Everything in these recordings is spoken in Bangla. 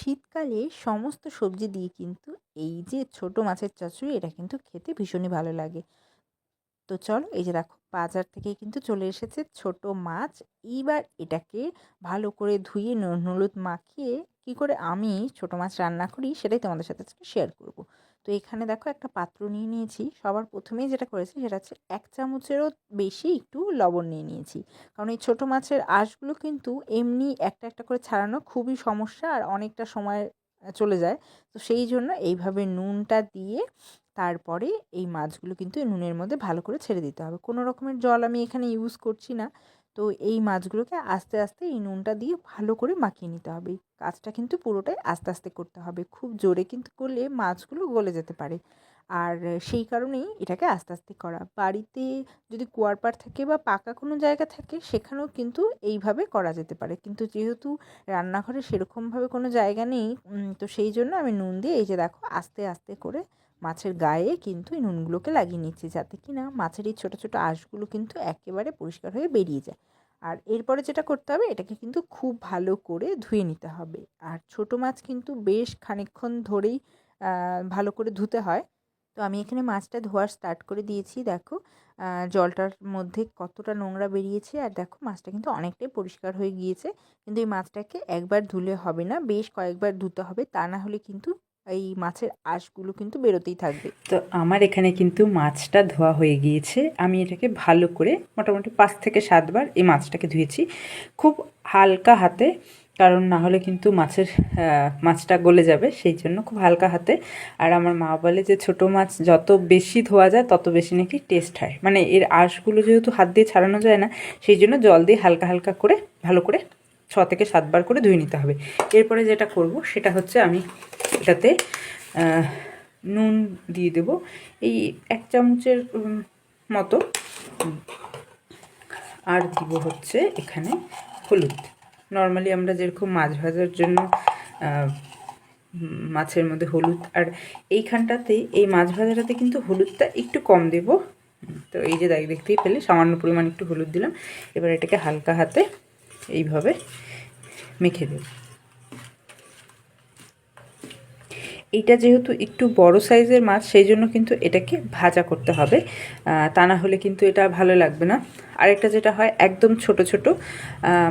শীতকালে সমস্ত সবজি দিয়ে কিন্তু এই যে ছোট মাছের চচ্চড়ি, এটা কিন্তু খেতে ভীষণই ভালো লাগে। তো চলো, এই যে দেখো, বাজার থেকে কিন্তু চলে এসেছে ছোট মাছ। এইবার এটাকে ভালো করে ধুয়ে হলুদ মাখিয়ে কী করে আমি ছোট মাছ রান্না করি সেটাই তোমাদের সাথে আজকে শেয়ার করব। তো এখানে দেখো একটা পাত্র নিয়ে নিয়েছি। সবার প্রথমেই যেটা করেছি সেটা হচ্ছে এক চামচেরও বেশি একটু লবণ নিয়ে নিয়েছি। কারণ এই ছোটো মাছের আঁশগুলো কিন্তু এমনি একটা একটা করে ছাড়ানো খুবই সমস্যা আর অনেকটা সময় চলে যায়। তো সেই জন্য এইভাবে নুনটা দিয়ে তারপরে এই মাছগুলো কিন্তু নুনের মধ্যে ভালো করে ছেড়ে দিতে হবে। কোনো রকমের জল আমি এখানে ইউজ করছি না। তো এই মাছগুলোকে আস্তে আস্তে এই নুনটা দিয়ে ভালো করে মাখিয়ে নিতে হবে। কাজটা কিন্তু পুরোটাই আস্তে আস্তে করতে হবে। খুব জোরে কিন্তু করলে মাছগুলো গলে যেতে পারে। আর সেই কারণেই এটাকে আস্তে আস্তে করা। বাড়িতে যদি কুয়ার পাড় থাকে বা পাকা কোনো জায়গা থাকে, সেখানেও কিন্তু এইভাবে করা যেতে পারে। কিন্তু যেহেতু রান্নাঘরে সেরকমভাবে কোনো জায়গা নেই তো সেই জন্য আমি নুন দিয়ে এই যে দেখো আস্তে আস্তে করে মাছের গায়ে কিন্তু এই নুনগুলোকে লাগিয়ে নিচ্ছি যাতে কি না মাছের এই ছোটো ছোটো আঁশগুলো কিন্তু একেবারে পরিষ্কার হয়ে বেরিয়ে যায়। আর এরপরে যেটা করতে হবে, এটাকে কিন্তু খুব ভালো করে ধুয়ে নিতে হবে। আর ছোটো মাছ কিন্তু বেশ খানিকক্ষণ ধরেই ভালো করে ধুতে হয়। তো আমি এখানে মাছটা ধোয়ার স্টার্ট করে দিয়েছি, দেখো। জলটার মধ্যে কতটা নোংরা বেরিয়েছে। আর দেখো, মাছটা কিন্তু অনেকটাই পরিষ্কার হয়ে গিয়েছে। কিন্তু এই মাছটাকে একবার ধুলে হবে না, বেশ কয়েকবার ধুতে হবে। তা না হলে কিন্তু এই মাছের আঁশগুলো কিন্তু বেরোতেই থাকবে। তো আমার এখানে কিন্তু মাছটা ধোয়া হয়ে গিয়েছে। আমি এটাকে ভালো করে মোটামুটি পাঁচ থেকে সাতবার এই মাছটাকে ধুয়েছি। খুব হালকা হাতে, কারণ না হলে কিন্তু মাছের মাছটা গলে যাবে, সেই জন্য খুব হালকা হাতে। আর আমার মা বলে যে ছোট মাছ যত বেশি ধোয়া যায়, তত বেশি নাকি টেস্ট হয়। মানে এর আঁশগুলো যেহেতু হাত দিয়ে ছাড়ানো যায় না, সেই জন্য জল দিয়ে হালকা হালকা করে, ভালো করে ছ থেকে সাতবার করে ধুয়ে নিতে হবে। এরপরে যেটা করব, সেটা হচ্ছে আমি এটাতে নুন দিয়ে দেব। এই এক চামচের মতো। আর দিব হচ্ছে এখানে হলুদ। নর্মালি আমরা যেরকম মাছ ভাজার জন্য মাছের মধ্যে হলুদ, আর এইখানটাতে, এই মাছ ভাজাটাতে কিন্তু হলুদটা একটু কম দেব। তো এই যে দেখ, দেখতেই পেলে, সামান্য পরিমাণ একটু হলুদ দিলাম। এবার এটাকে হালকা হাতে এইভাবে মেখে দেব। এইটা যেহেতু একটু বড় সাইজের মাছ, সেই জন্য কিন্তু এটাকে ভাজা করতে হবে। তা না হলে কিন্তু এটা ভালো লাগবে না। আরেকটা যেটা হয়, একদম ছোট ছোট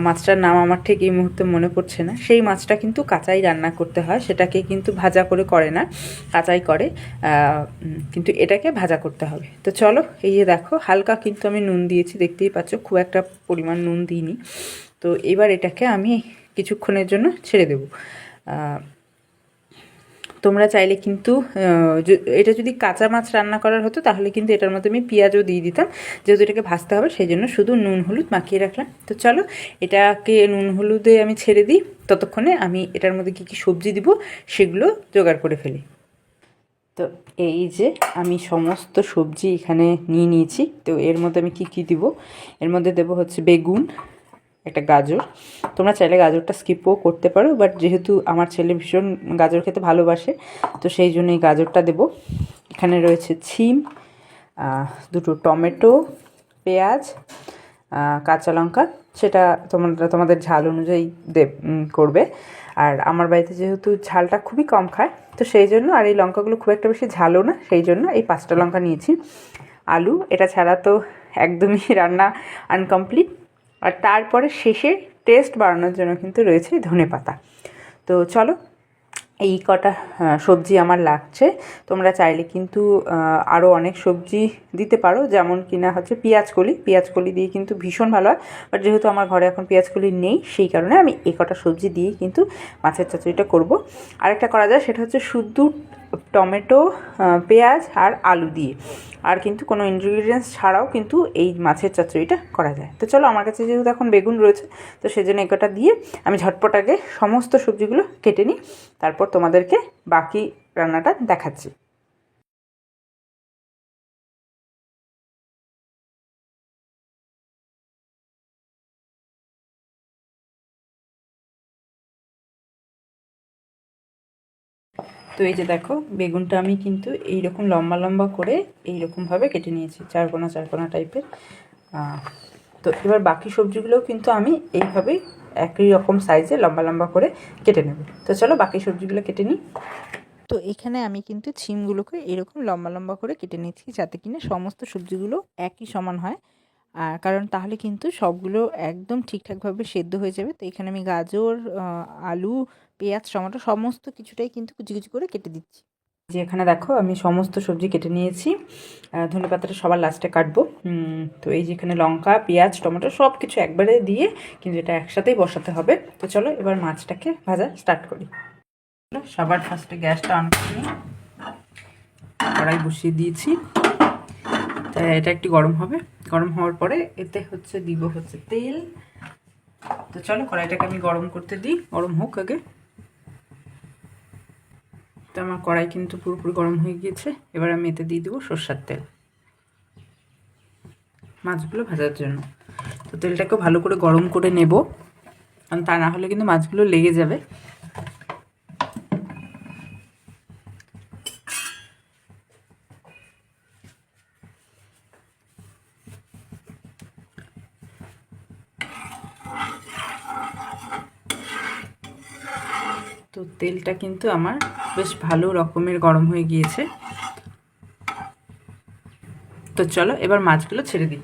মাছটার নাম আমার ঠিক এই মুহূর্তে মনে পড়ছে না। সেই মাছটা কিন্তু কাঁচাই রান্না করতে হয়, সেটাকে কিন্তু ভাজা করে করে না, কাঁচাই করে কিন্তু এটাকে ভাজা করতে হবে। তো চলো, এই যে দেখো, হালকা কিন্তু আমি নুন দিয়েছি, দেখতেই পাচ্ছ, খুব একটা পরিমাণ নুন দিইনি। তো এবার এটাকে আমি কিছুক্ষণের জন্য ছেড়ে দেব। তোমরা চাইলে কিন্তু এটা যদি কাঁচা মাছ রান্না করার হতো, তাহলে কিন্তু এটার মধ্যে আমি পেঁয়াজও দিয়ে দিতাম। যেহেতু এটাকে ভাজতে হবে, সেই জন্য শুধু নুন, হলুদ মাখিয়ে রাখলাম। তো চলো, এটাকে নুন, হলুদে আমি ছেড়ে দিই। ততক্ষণে আমি এটার মধ্যে কী কী সবজি দিব, সেগুলো জোগাড় করে ফেলি। তো এই যে আমি সমস্ত সবজি এখানে নিয়ে নিয়েছি। তো এর মধ্যে আমি কি কি দিব? এর মধ্যে দেব হচ্ছে বেগুন একটা গাজর। তোমরা চাইলে গাজরটা স্কিপও করতে পারো বাট যেহেতু আমার ছেলে ভীষণ গাজর খেতে ভালোবাসে, তো সেই জন্য এই গাজরটা দেব। এখানে রয়েছে ছিম দুটো টমেটো, পেঁয়াজ কাঁচা লঙ্কা, সেটা তোমরা, তোমাদের ঝাল অনুযায়ী দেব করবে। আর আমার বাড়িতে যেহেতু ঝালটা খুবই কম খায়, তো সেই জন্য আর এই লঙ্কাগুলো খুব একটা বেশি ঝালও না, সেই জন্য এই পাঁচটা লঙ্কা নিয়েছি। আলু, এটা ছাড়া তো একদমই রান্না আনকমপ্লিট। আর তারপরে শেষে টেস্ট বাড়ানোর জন্য কিন্তু রয়েছে ধনে পাতা। তো চলো, এই কটা সবজি আমার লাগছে। তোমরা চাইলে কিন্তু আরও অনেক সবজি দিতে পারো। যেমন কিনা হচ্ছে পেঁয়াজকলি পেঁয়াজকলি দিয়ে কিন্তু ভীষণ ভালো হয়। বাট যেহেতু আমার ঘরে এখন পেঁয়াজকলি নেই, সেই কারণে আমি এই কটা সবজি দিয়েই কিন্তু মাছের চচড়িটা করব। আরেকটা করা যায়, সেটা হচ্ছে শুদ্ধ টমেটো পেঁয়াজ আর আলু দিয়ে। আর কিন্তু কোনো ইনগ্রিডিয়েন্টস ছাড়াও কিন্তু এই মাছের চচ্চড়িটা করা যায়। তো চলো, আমার কাছে যেহেতু এখন বেগুন রয়েছে, তো সেজন্য একটা দিয়ে আমি ঝটপট আগে সমস্ত সবজিগুলো কেটে নিই। তারপর তোমাদেরকে বাকি রান্নাটা দেখাচ্ছি। তো এই যে দেখো, বেগুনটা আমি কিন্তু এইরকম লম্বা লম্বা করে এই এইরকমভাবে কেটে নিয়েছি, চারকোনা চারকোনা টাইপের। তো এবার বাকি সবজিগুলোও কিন্তু আমি এইভাবেই একই রকম সাইজে লম্বা লম্বা করে কেটে নেব। তো চলো বাকি সবজিগুলো কেটে নিই। তো এখানে আমি কিন্তু ছিমগুলোকে এরকম লম্বা লম্বা করে কেটে নিচ্ছি যাতে কিনা সমস্ত সবজিগুলো একই সমান হয়। আর কারণ তাহলে কিন্তু সবগুলো একদম ঠিকঠাকভাবে সেদ্ধ হয়ে যাবে। তো এখানে আমি গাজর আলু পেঁয়াজ, টমেটো সমস্ত কিছুটাই কিন্তু কুচি কুচি করে কেটে দিচ্ছি। যে এখানে দেখো আমি সমস্ত সবজি কেটে নিয়েছি। ধনে পাতাটা সবার লাস্টে কাটবো। তো এই যেখানে লঙ্কা, পেঁয়াজ, টমেটো সব কিছু একবারে দিয়ে কিন্তু এটা একসাথেই বসাতে হবে। তো চলো এবার মাছটাকে ভাজা স্টার্ট করি। সবার ফার্স্টে গ্যাসটা অন করে কড়াই বসিয়ে দিয়েছি। তাই এটা একটু গরম হবে। গরম হওয়ার পরে এতে হচ্ছে, দিব হচ্ছে তেল। তো চলো কড়াইটাকে আমি গরম করতে দিই। গরম হোক আগে। তো আমার কড়াই কিন্তু পুরোপুরি গরম হয়ে গিয়েছে। এবার আমি এতে দিয়ে দেবো সর্ষার তেল। মাছগুলো ভাজার জন্য। তো তেলটাকে ভালো করে গরম করে নেব। কারণ তা না হলে কিন্তু মাছগুলো লেগে যাবে তো তেলটা কিন্তু আমার বেশ ভালো রকমের গরম হয়ে গিয়েছে। তো চলো, এবার মাছগুলো ছেড়ে দিই।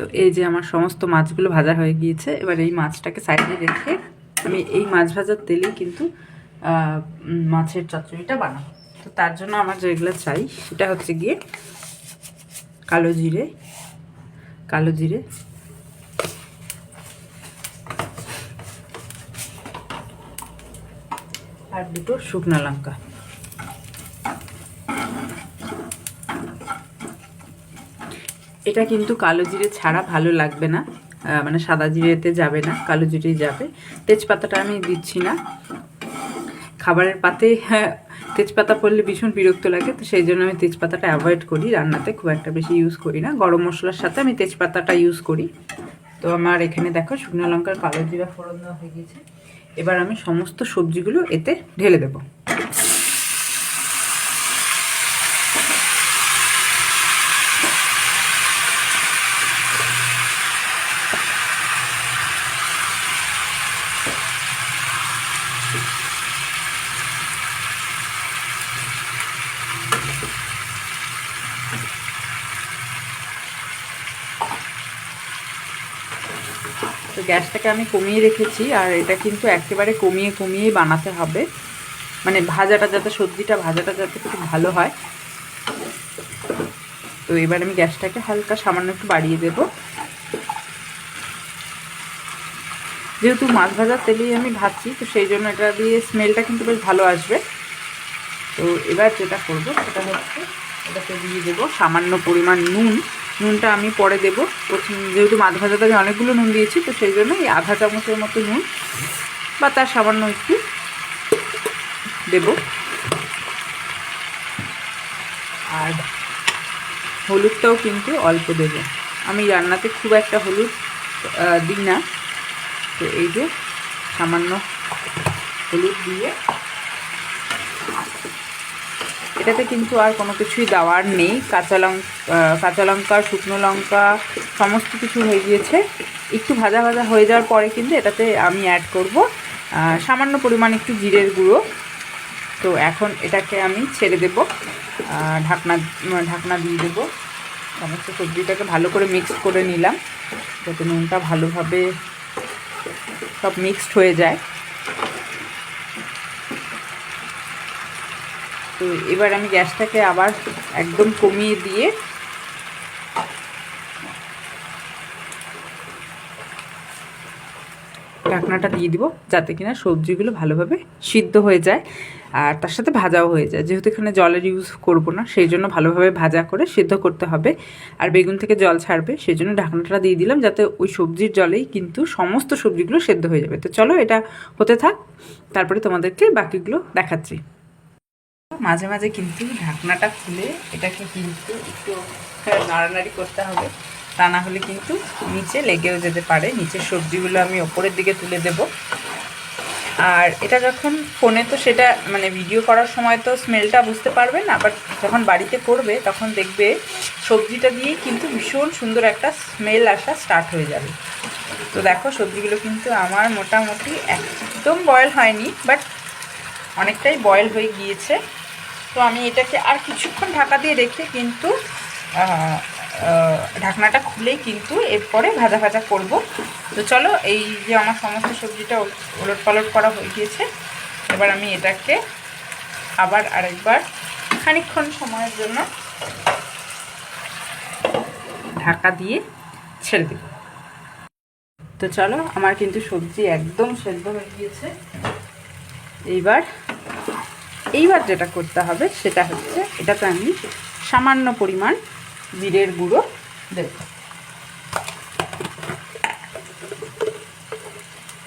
তো এই যে আমার সমস্ত মাছগুলো ভাজা হয়ে গিয়েছে, এবার এই মাছটাকে সাইডে রেখে আমি এই মাছ ভাজার তেলেই কিন্তু মাছের চচ্চড়িটা বানাবো। তো তার জন্য আমার যেগুলো চাই, সেটা হচ্ছে গিয়ে কালো জিরে কালো জিরে, আর দুটো শুকনো লঙ্কা। এটা কিন্তু কালো জিরে ছাড়া ভালো লাগবে না মানে সাদা জিরেতে যাবে না, কালো জিরেই যাবে। তেজপাতাটা আমি দিচ্ছি না। খাবারের পাতে হ্যাঁ তেজপাতা পড়লে ভীষণ বিরক্ত লাগে, তো সেই জন্য আমি তেজপাতাটা অ্যাভয়েড করি। রান্নাতে খুব একটা বেশি ইউজ করি না। গরম মশলার সাথে আমি তেজপাতাটা ইউজ করি। তো আমার এখানে দেখো, শুকনো লঙ্কার কালো জিরা ফোড়ন দেওয়া হয়ে গেছে এবার আমি সমস্ত সবজিগুলো এতে ঢেলে দেবো। গ্যাসটাকে আমি কমিয়ে রেখেছি, আর এটা কিন্তু একেবারে কমিয়ে কমিয়ে বানাতে হবে। মানে ভাজাটা যাতে সবজিটা ভাজাটা যাতে খুব ভালো হয়। তো এবার আমি গ্যাসটাকে হালকা সামান্য একটু বাড়িয়ে দেব। যেহেতু মাছ ভাজার তেলেই আমি ভাজছি, তো সেই জন্য এটা দিয়ে স্মেলটা কিন্তু বেশ ভালো আসবে। তো এবার যেটা করব সেটা হচ্ছে এটাতে দিয়ে দেবো সামান্য পরিমাণ নুন। নুনটা আমি পরে দেব। প্রথম যেহেতু মাছ ভাজাতে আমি অনেকগুলো নুন দিয়েছি, তো সেই জন্য এই আধা চামচের মতো নুন বা তার সামান্য একটু দেব। আর হলুদটাও কিন্তু অল্প দেব। আমি রান্নাতে খুব একটা হলুদ দিই না। তো এই যে সামান্য হলুদ দিয়ে এটাতে কিন্তু আর কোনো কিছুই দেওয়ার নেই। কাঁচা লঙ্কা কাঁচা লঙ্কা, শুকনো লঙ্কা, সমস্ত কিছু হয়ে গিয়েছে। একটু ভাজা ভাজা হয়ে যাওয়ার পরে কিন্তু এটাতে আমি অ্যাড করব সামান্য পরিমাণ একটু জিরের গুঁড়ো। তো এখন এটাকে আমি ছেড়ে দেব ঢাকনা ঢাকনা দিয়ে দেবো। সমস্ত সবজিটাকে ভালো করে মিক্স করে নিলাম, যাতে নুনটা ভালোভাবে সব মিক্সড হয়ে যায়। তো এবার আমি গ্যাসটাকে আবার একদম কমিয়ে দিয়ে ঢাকনাটা দিয়ে দিব যাতে কিনা সবজিগুলো ভালোভাবে সিদ্ধ হয়ে যায় আর তার সাথে ভাজাও হয়ে যায়। যেহেতু এখানে জলের ইউজ করব না, সেই জন্য ভালোভাবে ভাজা করে সিদ্ধ করতে হবে। আর বেগুন থেকে জল ছাড়বে, সেই জন্য ঢাকনাটা দিয়ে দিলাম যাতে ওই সবজির জলেই কিন্তু সমস্ত সবজিগুলো সেদ্ধ হয়ে যাবে। তো চলো এটা হতে থাক, তারপরে তোমাদেরকে বাকিগুলো দেখাচ্ছি। মাঝে মাঝে কিন্তু ঢাকনাটা খুলে এটাকে কিন্তু একটু নাড়ানাড়ি করতে হবে। তা না হলে কিন্তু নিচে লেগেও যেতে পারে। নিচের সবজিগুলো আমি ওপরের দিকে তুলে দেব। আর এটা যখন ফোনে তো সেটা মানে ভিডিও করার সময় তো স্মেলটা বুঝতে পারবে না বাট যখন বাড়িতে করবে তখন দেখবে সবজিটা দিয়েই কিন্তু ভীষণ সুন্দর একটা স্মেল আসা স্টার্ট হয়ে যাবে। তো দেখো সবজিগুলো কিন্তু আমার মোটামুটি একদম বয়েল হয়নি বাট অনেকটাই বয়েল হয়ে গিয়েছে। তো আমি এটাকে আর কিছুক্ষণ ঢাকা দিয়ে রেখে কিন্তু ঢাকনাটা খুলেই কিন্তু এরপরে ভাজা ভাজা করব। তো চলো, এই যে আমার সমস্ত সবজিটা ওলট পালট করা হয়ে গিয়েছে, এবার আমি এটাকে আবার আরেকবার খানিকক্ষণ সময়ের জন্য ঢাকা দিয়ে ছেড়ে দেব। তো চলো, আমার কিন্তু সবজি একদম সেদ্ধ হয়ে গিয়েছে। এইবার এইবার যেটা করতে হবে সেটা হচ্ছে এটাতে আমি সামান্য পরিমাণ জিরের গুঁড়ো দেব।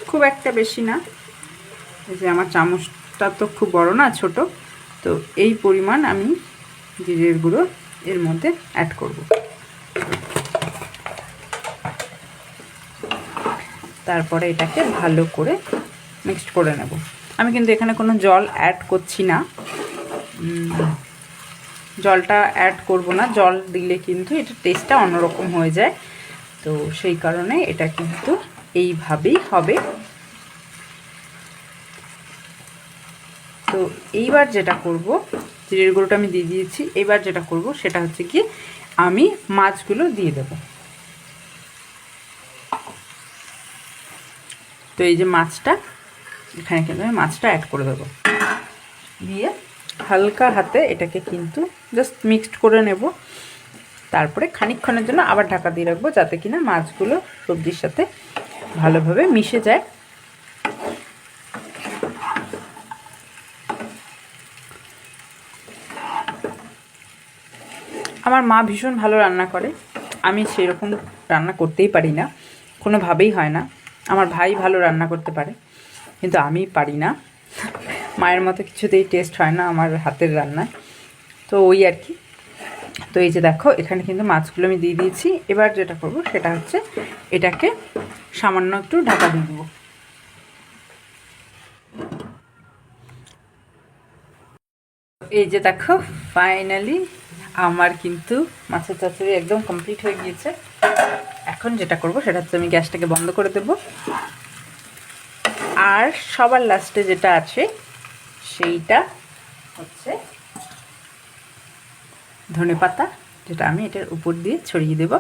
খুব একটা বেশি না। যে আমার চামচটা তো খুব বড় না, ছোট। তো এই পরিমাণ আমি জিরের গুঁড়ো এর মধ্যে অ্যাড করব। তারপরে এটাকে ভালো করে মিক্সড করে নেব। আমি কিন্তু এখানে কোনো জল অ্যাড করছি না। জলটা অ্যাড করব না, জল দিলে কিন্তু এটা টেস্টটা অন্যরকম হয়ে যায়। তো সেই কারণে এটা কিন্তু এইভাবেই হবে। তো এইবার যেটা করব, জিরের গুঁড়োটা আমি দিয়ে দিয়েছি এবার যেটা করব সেটা হচ্ছে কি আমি মাছগুলো দিয়ে দেব। তো এই যে মাছটা এখানে কিন্তু আমি মাছটা অ্যাড করে দেবো। দিয়ে হালকা হাতে এটাকে কিন্তু জাস্ট মিক্সড করে নেব। তারপরে খানিকক্ষণের জন্য আবার ঢাকা দিয়ে রাখব যাতে কিনা মাছগুলো সবজির সাথে ভালোভাবে মিশে যায়। আমার মা ভীষণ ভালো রান্না করে। আমি সেরকম রান্না করতেই পারি না। কোনোভাবেই হয় না। আমার ভাই ভালো রান্না করতে পারে। কিন্তু আমি পারি না। মায়ের মতো কিছুতেই টেস্ট হয় না আমার হাতের রান্নায়। তো ওই আর কি। তো এই যে দেখো, এখানে কিন্তু মাছগুলো আমি দিয়ে দিয়েছি। এবার যেটা করব সেটা হচ্ছে এটাকে সামান্য একটু ঢাকা দিয়ে দেবো। এই যে দেখো ফাইনালি আমার কিন্তু মাছের চচ্চড়ি একদম কমপ্লিট হয়ে গিয়েছে। এখন যেটা করব সেটা হচ্ছে আমি গ্যাসটাকে বন্ধ করে দেব। আর সবার লাস্টে যেটা আছে, সেইটা হচ্ছে ধনে পাতা, যেটা আমি এটার উপর দিয়ে ছড়িয়ে দেব।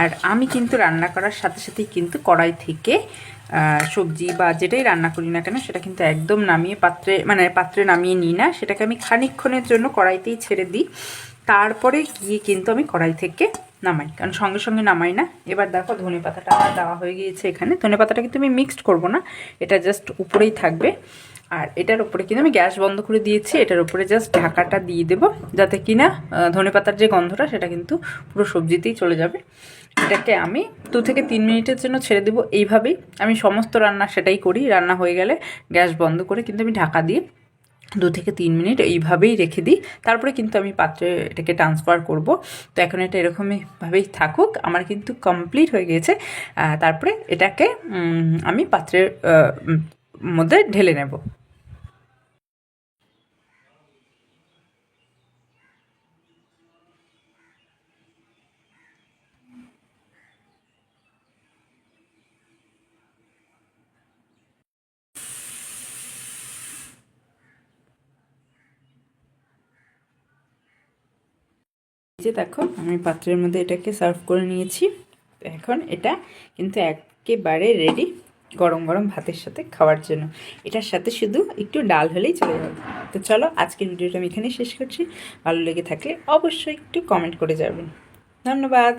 আর আমি কিন্তু রান্না করার সাথে সাথেই কিন্তু কড়াই থেকে সবজি বা যেটাই রান্না করি না কেন, সেটা কিন্তু একদম নামিয়ে পাত্রে মানে পাত্রে নামিয়ে নিই না। সেটাকে আমি খানিকক্ষণের জন্য কড়াইতেই ছেড়ে দিই। তারপরে গিয়ে কিন্তু আমি কড়াই থেকে নামাই। কারণ সঙ্গে সঙ্গে নামাই না। এবার দেখো ধনে পাতাটা আমার দেওয়া হয়ে গিয়েছে এখানে। ধনে পাতাটা কিন্তু আমি মিক্সড করব না। এটা জাস্ট উপরেই থাকবে। আর এটার উপরে কিন্তু আমি গ্যাস বন্ধ করে দিয়েছি। এটার উপরে জাস্ট ঢাকাটা দিয়ে দেবো। যাতে কিনা ধনে পাতার যে গন্ধটা, সেটা কিন্তু পুরো সবজিতেই চলে যাবে। এটাকে আমি দু থেকে তিন মিনিটের জন্য ছেড়ে দেবো। এইভাবেই আমি সমস্ত রান্না সেটাই করি। রান্না হয়ে গেলে গ্যাস বন্ধ করে কিন্তু আমি ঢাকা দিয়ে দু থেকে তিন মিনিট এইভাবেই রেখে দিই। তারপরে কিন্তু আমি পাত্রে এটাকে ট্রান্সফার করব। তো এখন এটা এরকমইভাবেই থাকুক। আমার কিন্তু কমপ্লিট হয়ে গিয়েছে। তারপরে এটাকে আমি পাত্রের মধ্যে ঢেলে নেব। যে দেখো, আমি পাত্রের মধ্যে এটাকে সার্ভ করে নিয়েছি। এখন এটা কিন্তু একেবারে রেডি গরম গরম ভাতের সাথে খাওয়ার জন্য। এটার সাথে শুধু একটু ডাল হলেই চলে যাবে। তো চলো, আজকের ভিডিওটা আমি এখানেই শেষ করছি। ভালো লেগে থাকলে অবশ্যই একটু কমেন্ট করে যাবেন ধন্যবাদ।